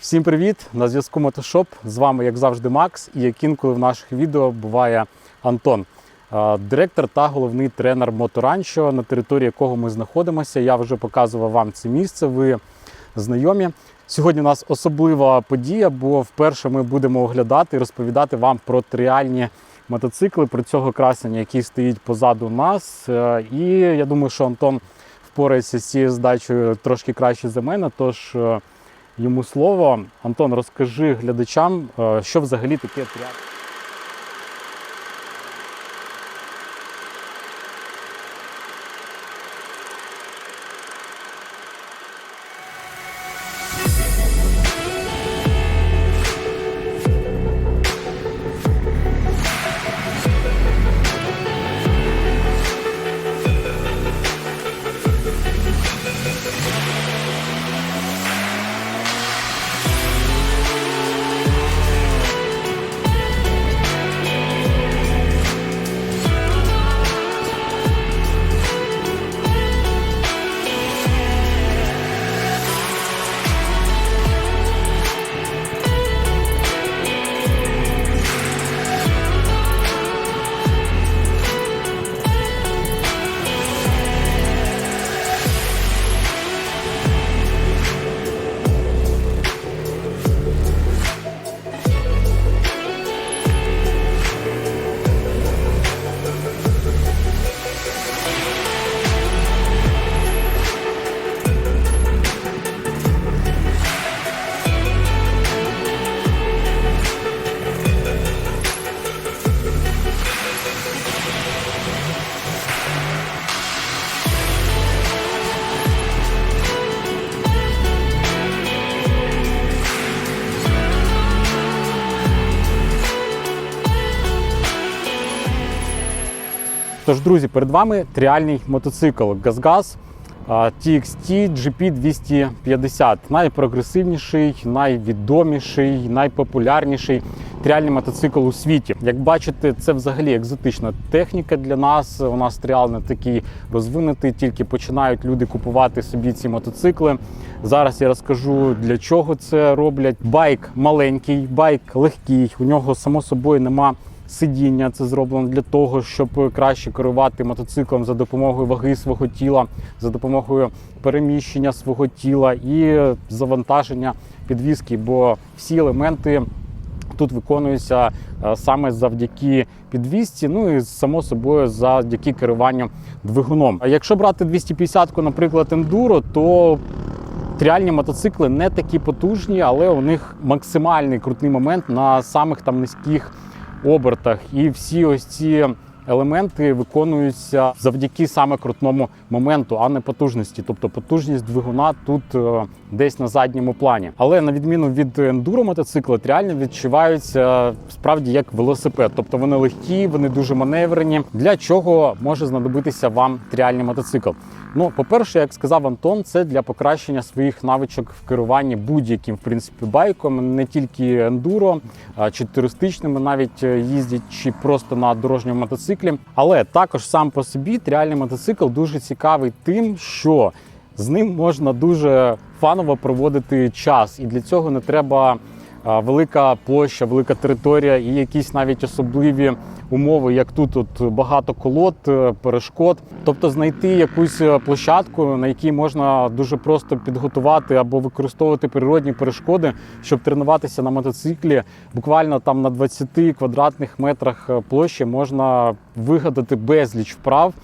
Всім привіт! На зв'язку Мотошоп. З вами, як завжди, Макс, і як інколи в наших відео буває Антон, директор та головний тренер Моторанчо, на території якого ми знаходимося. Я вже показував вам це місце. Ви знайомі. Сьогодні у нас особлива подія, бо вперше ми будемо оглядати і розповідати вам про тріальні мотоцикли, про цього красення, який стоїть позаду нас. І я думаю, що Антон впорається з цією здачею трошки краще за мене. Тож йому слово. Антон, розкажи глядачам, е, що взагалі таке тріаль. Тож, друзі, перед вами тріальний мотоцикл GazGaz а, TXT GP 250. Найпрогресивніший, найвідоміший, найпопулярніший тріальний мотоцикл у світі. Як бачите, це взагалі екзотична техніка для нас. У нас тріал не такий розвинутий, тільки починають люди купувати собі ці мотоцикли. Зараз я розкажу для чого це роблять. Байк маленький, байк легкий. У нього само собою нема сидіння. Це зроблено для того, щоб краще керувати мотоциклом за допомогою ваги свого тіла, за допомогою переміщення свого тіла і завантаження підвіски, бо всі елементи. Тут виконуються е, саме завдяки підвісці, ну і само собою завдяки керуванню двигуном. А якщо брати 250-ку, наприклад, ендуро, то Тріальні мотоцикли не такі потужні, але у них максимальний крутний момент на самих там низьких обертах. І всі ось ці елементи виконуються завдяки саме крутному моменту, а не потужності. Тобто потужність двигуна тут е, десь на задньому плані. Але на відміну від ендуро мотоцикла, реально відчуваються справді як велосипед. Тобто вони легкі, вони дуже маневрені. Для чого може знадобитися вам тріальний мотоцикл? Ну, по-перше, як сказав Антон, це для покращення своїх навичок в керуванні будь-яким в принципі байком, не тільки ендуро, чи туристичними, навіть е, їздять, чи просто на дорожньому мотоциклі. Але також сам по собі тріальний мотоцикл дуже цікавий тим, що з ним можна дуже фаново проводити час, і для цього не треба велика площа, велика територія і якісь навіть особливі умови, як тут от багато колод, е, перешкод. Тобто знайти якусь е, площадку, на якій можна дуже просто підготувати або використовувати природні перешкоди, щоб тренуватися на мотоциклі. Буквально там на 20 квадратних метрах е, площі можна вигадати безліч вправ.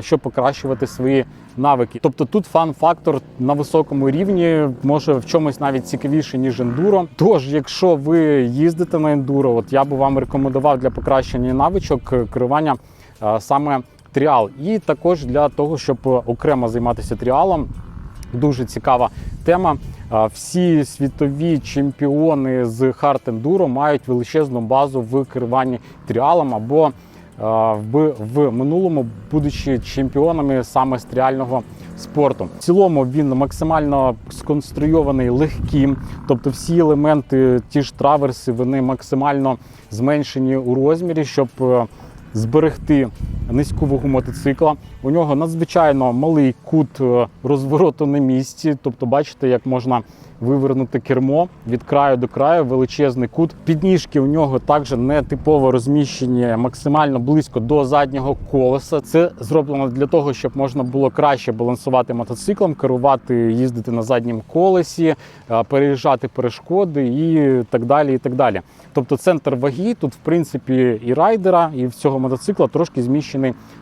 Щоб покращувати свої навики, тобто тут фан-фактор на високому рівні, може в чомусь навіть цікавіше ніж ендуро. Тож, якщо ви їздите на ендуро, от я би вам рекомендував для покращення навичок керування саме тріал, і також для того, щоб окремо займатися тріалом. Дуже цікава тема. Всі світові чемпіони з хард ендуро мають величезну базу в керуванні тріалом або в, минулому, будучи чемпіонами саме стріального спорту. В цілому він максимально сконструйований легким, тобто всі елементи, ті ж траверси, вони максимально зменшені у розмірі, щоб е, зберегти низьку вагу мотоцикла. У нього надзвичайно малий кут е, розвороту на місці. Тобто, бачите, як можна вивернути кермо від краю до краю, величезний кут. Підніжки у нього також не типово розміщені максимально близько до заднього колеса. Це зроблено для того, щоб можна було краще балансувати мотоциклом, керувати, їздити на задньому колесі, е, переїжджати перешкоди і так далі. І так далі. Тобто центр ваги тут, в принципі, і райдера, і в мотоцикла трошки зміщений,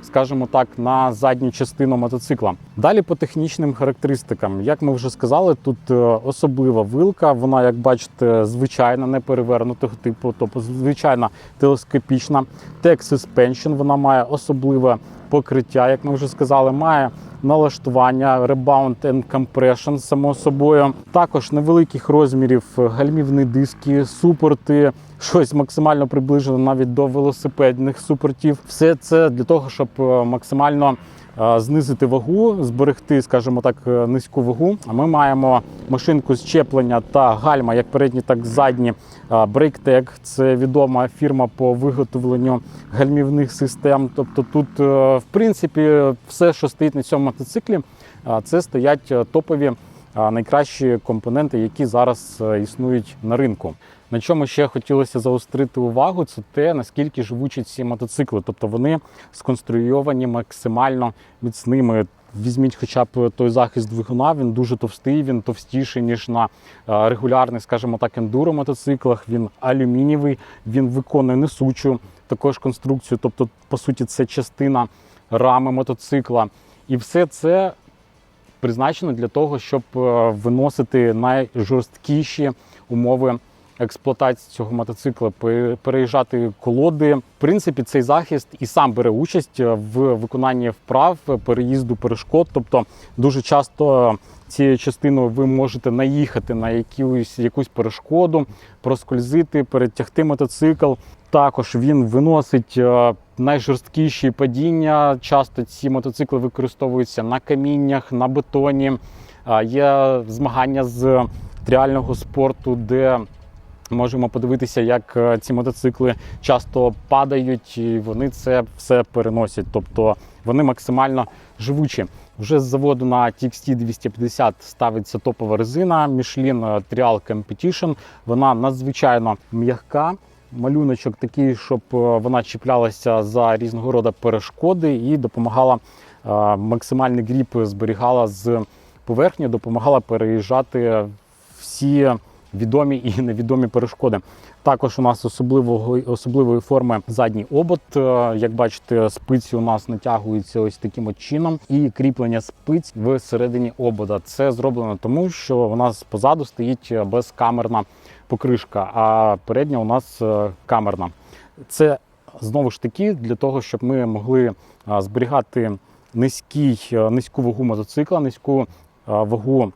скажімо так, на задню частину мотоцикла. Далі по технічним характеристикам, як ми вже сказали, тут е, особлива вилка. Вона, як бачите, звичайна, не перевернутого типу, тобто звичайна телескопічна. Tech Suspension, вона має особливе покриття, як ми вже сказали, має налаштування Rebound and Compression, само собою. Також невеликих розмірів гальмівні диски, супорти, щось максимально приближено навіть до велосипедних супортів. Все це для того, щоб е, максимально е, знизити вагу, зберегти, скажімо так, е, низьку вагу. Ми маємо машинку щеплення та гальма, як передні, так і задні. BrakeTech – це відома фірма по виготовленню гальмівних систем. Тобто, тут, в принципі, все, що стоїть на цьому мотоциклі, це стоять топові найкращі компоненти, які зараз е, існують на ринку. На чому ще хотілося заострити увагу, це те, наскільки живучі ці мотоцикли. Тобто вони сконструйовані максимально міцними. Візьміть хоча б той захист двигуна, він дуже товстий, він товстіший, ніж на е, регулярних, скажімо так, ендуро мотоциклах. Він алюмінієвий, він виконує несучу також конструкцію. Тобто, по суті, це частина рами мотоцикла. І все це призначено для того, щоб е, виносити найжорсткіші умови експлуатації цього мотоцикла, пе- переїжджати колоди. В принципі, цей захист і сам бере участь в виконанні вправ переїзду перешкод. Тобто, дуже часто цією частиною ви можете наїхати на якусь, якусь перешкоду, проскользити, перетягти мотоцикл. Також він виносить е, найжорсткіші падіння. Часто ці мотоцикли використовуються на каміннях, на бетоні. Є змагання з тріального спорту, де можемо подивитися, як е, ці мотоцикли часто падають, і вони це все переносять. Тобто вони максимально живучі. Вже з заводу на TXT 250 ставиться топова резина Michelin Trial Competition. Вона надзвичайно м'яка. Малюночок такий, щоб е, вона чіплялася за різного роду перешкоди і допомагала е, максимальний гріп зберігала з поверхні, допомагала переїжджати всі відомі і невідомі перешкоди. Також у нас особливого особливої форми задній обод. Е, Як бачите, спиці у нас натягуються ось таким от чином, і кріплення спиць всередині обода. Це зроблено тому, що у нас позаду стоїть безкамерна покришка, а передня у нас е, камерна. Це знову ж таки для того, щоб ми могли зберігати низький, е, низьку вагу мотоцикла, низьку вагу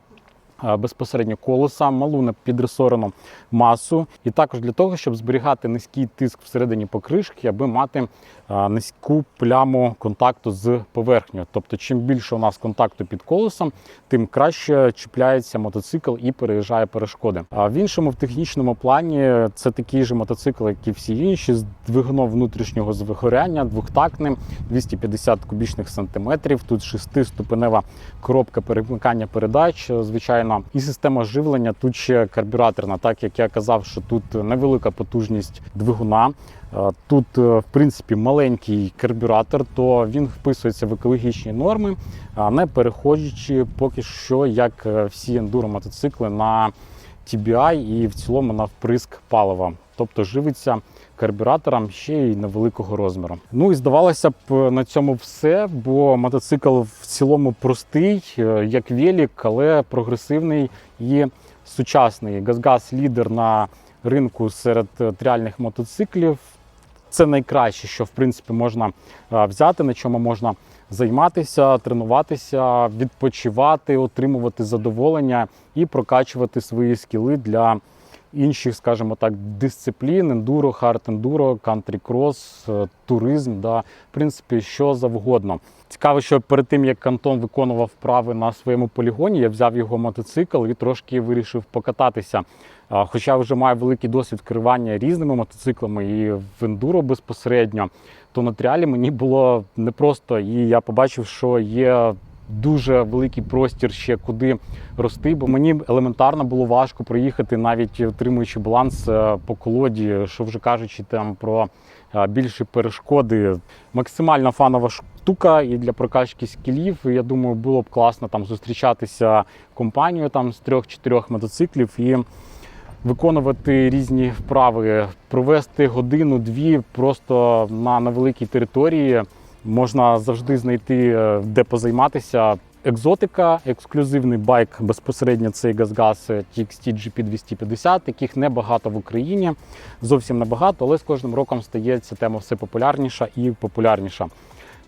безпосередньо колеса, малу непідресорену масу, і також для того, щоб зберігати низький тиск всередині покришки, аби мати низьку пляму контакту з поверхнею. Тобто, чим більше у нас контакту під колесом, тим краще чіпляється мотоцикл і переїжджає перешкоди. А в іншому, в технічному плані, це такий же мотоцикл, як і всі інші, з двигуном внутрішнього згоряння, двохтактним, 250 кубічних сантиметрів. Тут шестиступенева коробка перемикання передач, звичайно, і система живлення тут ще карбюраторна, так як я казав, що тут невелика потужність двигуна. Е, Тут, е, в принципі, маленький карбюратор, то він вписується в екологічні норми, не переходячи поки що, як е, всі ендуро мотоцикли на TBI і в цілому на вприск палива. Тобто живиться карбюратором ще й невеликого розміру. Ну і здавалося б, на цьому все, бо мотоцикл в цілому простий, е, як велик, але прогресивний і сучасний. Газгаз лідер на ринку серед е, тріальних мотоциклів. Це найкраще, що в принципі можна е, взяти, на чому можна займатися, тренуватися, відпочивати, отримувати задоволення і прокачувати свої скіли для інших, скажімо так, дисциплін: ендуро, хард ендуро, кантрі крос, е, туризм, да, в принципі, що завгодно. Цікаво, що перед тим як Антон виконував вправи на своєму полігоні, я взяв його мотоцикл і трошки вирішив покататися. Хоча вже маю великий досвід керування різними мотоциклами і в ендуро безпосередньо, то на тріалі мені було непросто, і я побачив, що є дуже великий простір ще куди рости, бо мені елементарно було важко проїхати, навіть утримуючи баланс е, по колоді, що вже кажучи там про е, більші перешкоди. Максимально фанова штука і для прокачки скілів. Я думаю, було б класно там зустрічатися компанією там з трьох-чотирьох мотоциклів і виконувати різні вправи, провести годину-дві просто на невеликій території. Можна завжди знайти е, де позайматися. Екзотика, ексклюзивний байк безпосередньо цей GazGaz TXT GP 250, яких небагато в Україні, зовсім небагато, але з кожним роком стає ця тема все популярніша і популярніша.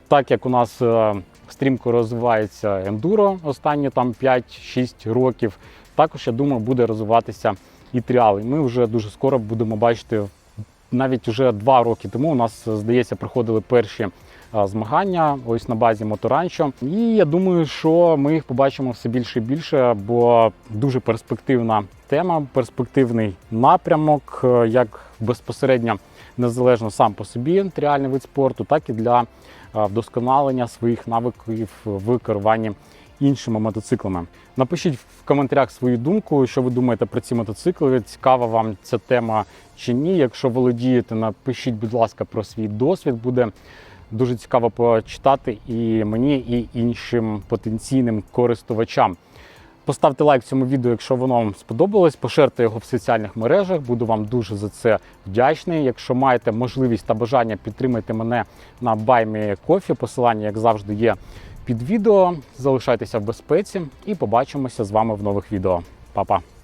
Так як у нас е, стрімко розвивається ендуро останні там 5-6 років, також я думаю, буде розвиватися і тріал. І Ми вже дуже скоро будемо бачити, навіть вже два роки тому у нас, здається, проходили перші змагання ось на базі Моторанчо. І я думаю, що ми їх побачимо все більше і більше, бо дуже перспективна тема, перспективний напрямок, е, як безпосередньо незалежно сам по собі тріальний вид спорту, так і для вдосконалення своїх навиків в керуванні іншими мотоциклами. Напишіть в коментарях свою думку, що ви думаєте про ці мотоцикли. Цікава вам ця тема чи ні. Якщо володієте, напишіть, будь ласка, про свій досвід. Буде дуже цікаво почитати і мені, і іншим потенційним користувачам. Поставте лайк цьому відео, якщо воно вам сподобалось. Поширте його в соціальних мережах. Буду вам дуже за це вдячний. Якщо маєте можливість та бажання підтримайте мене на Баймі Кофі. Посилання, як завжди, є під відео. Залишайтеся в безпеці і побачимося з вами в нових відео. Па-па!